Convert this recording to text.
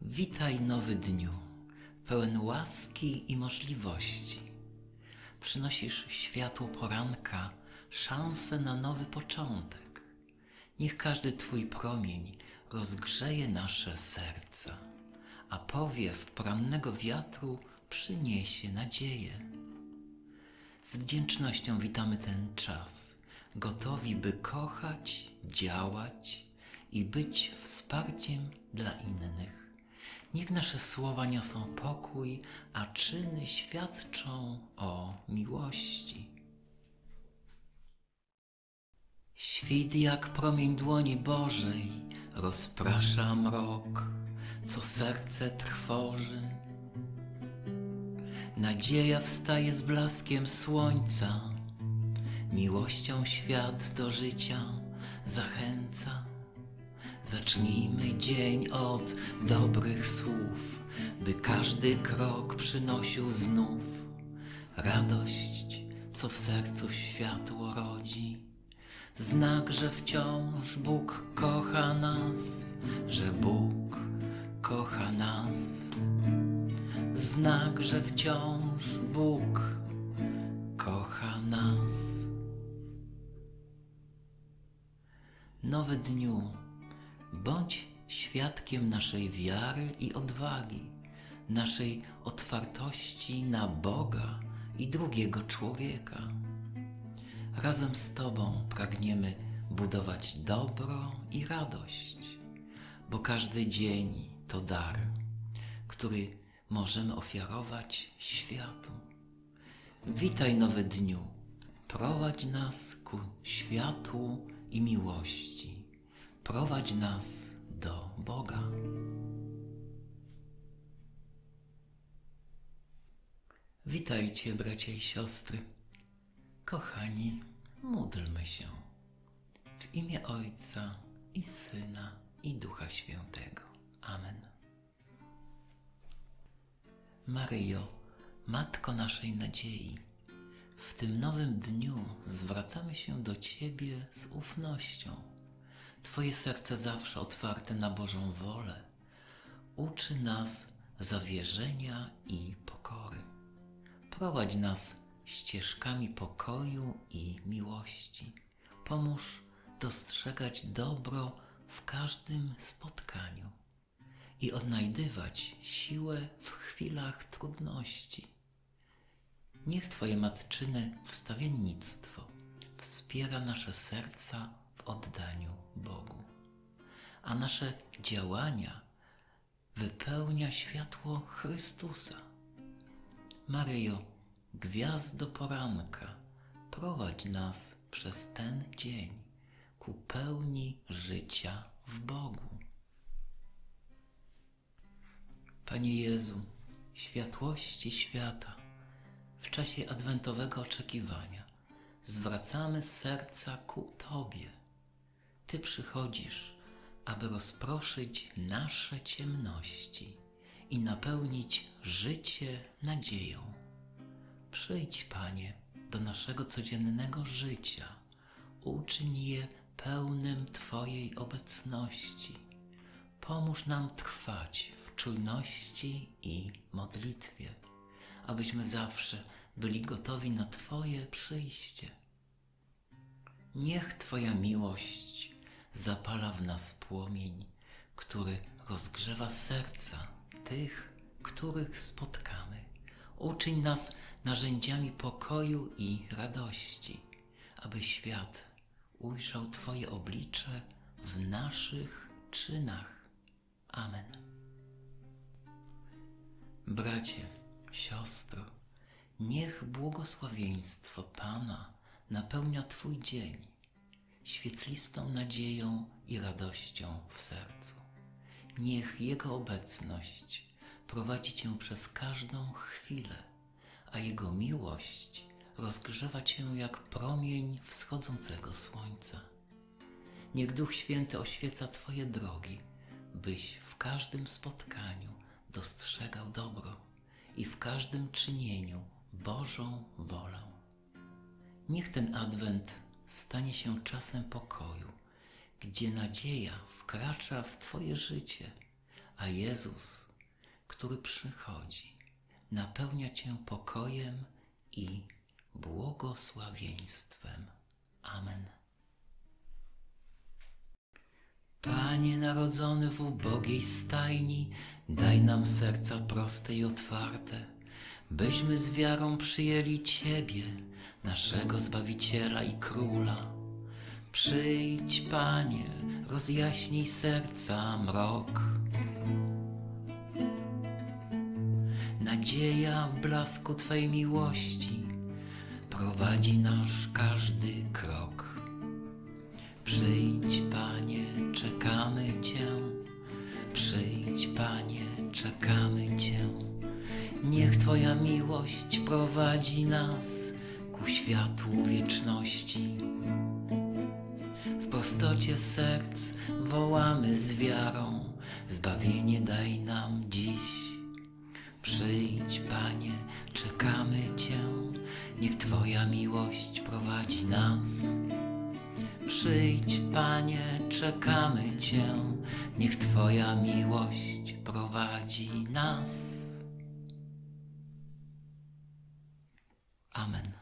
Witaj nowy dniu, pełen łaski i możliwości. Przynosisz światło poranka, szansę na nowy początek. Niech każdy Twój promień rozgrzeje nasze serca, a powiew porannego wiatru przyniesie nadzieję. Z wdzięcznością witamy ten czas, gotowi by kochać, działać i być wsparciem dla innych. Niech nasze słowa niosą pokój, a czyny świadczą o miłości. Świt jak promień dłoni Bożej rozprasza mrok, co serce trwoży. Nadzieja wstaje z blaskiem słońca, miłością świat do życia zachęca. Zacznijmy dzień od dobrych słów, by każdy krok przynosił znów radość, co w sercu światło rodzi. Znak, że wciąż Bóg kocha nas, że Bóg kocha nas. Znak, że wciąż Bóg kocha nas. Nowy dniu, bądź świadkiem naszej wiary i odwagi, naszej otwartości na Boga i drugiego człowieka. Razem z Tobą pragniemy budować dobro i radość, bo każdy dzień to dar, który możemy ofiarować światu. Witaj, nowy dniu, prowadź nas ku światłu i miłości, prowadź nas do Boga. Witajcie, bracia i siostry. Kochani, módlmy się w imię Ojca i Syna i Ducha Świętego. Amen. Maryjo, Matko naszej nadziei, w tym nowym dniu zwracamy się do Ciebie z ufnością. Twoje serce zawsze otwarte na Bożą wolę uczy nas zawierzenia i pokory. Prowadź nas ścieżkami pokoju i miłości. Pomóż dostrzegać dobro w każdym spotkaniu i odnajdywać siłę w chwilach trudności. Niech Twoje matczyne wstawiennictwo wspiera nasze serca w oddaniu Bogu, a nasze działania wypełnia światło Chrystusa. Maryjo, gwiazdo poranka, prowadź nas przez ten dzień ku pełni życia w Bogu. Panie Jezu, światłości świata, w czasie adwentowego oczekiwania zwracamy serca ku Tobie. Ty przychodzisz, aby rozproszyć nasze ciemności i napełnić życie nadzieją. Przyjdź, Panie, do naszego codziennego życia, uczyń je pełnym Twojej obecności. Pomóż nam trwać w czujności i modlitwie, abyśmy zawsze byli gotowi na Twoje przyjście. Niech Twoja miłość zapala w nas płomień, który rozgrzewa serca tych, których spotkamy. Uczyń nas narzędziami pokoju i radości, aby świat ujrzał Twoje oblicze w naszych czynach. Amen. Bracie, siostro, niech błogosławieństwo Pana napełnia Twój dzień świetlistą nadzieją i radością w sercu. Niech Jego obecność prowadzi Cię przez każdą chwilę, a Jego miłość rozgrzewa Cię jak promień wschodzącego słońca. Niech Duch Święty oświeca Twoje drogi, byś w każdym spotkaniu dostrzegał dobro i w każdym czynieniu Bożą wolę. Niech ten adwent stanie się czasem pokoju, gdzie nadzieja wkracza w Twoje życie, a Jezus, który przychodzi, napełnia Cię pokojem i błogosławieństwem. Amen. Panie narodzony w ubogiej stajni, daj nam serca proste i otwarte, byśmy z wiarą przyjęli Ciebie, naszego Zbawiciela i Króla. Przyjdź, Panie, rozjaśnij serca mrok. Nadzieja w blasku Twej miłości prowadzi nasz każdy krok. Przyjdź, Panie, czekamy Cię. Niech Twoja miłość prowadzi nas ku światłu wieczności. W prostocie serc wołamy z wiarą, zbawienie daj nam dziś. Przyjdź, Panie, czekamy Cię, niech Twoja miłość prowadzi nas. Przyjdź, Panie, czekamy Cię, niech Twoja miłość prowadzi nas. Amen.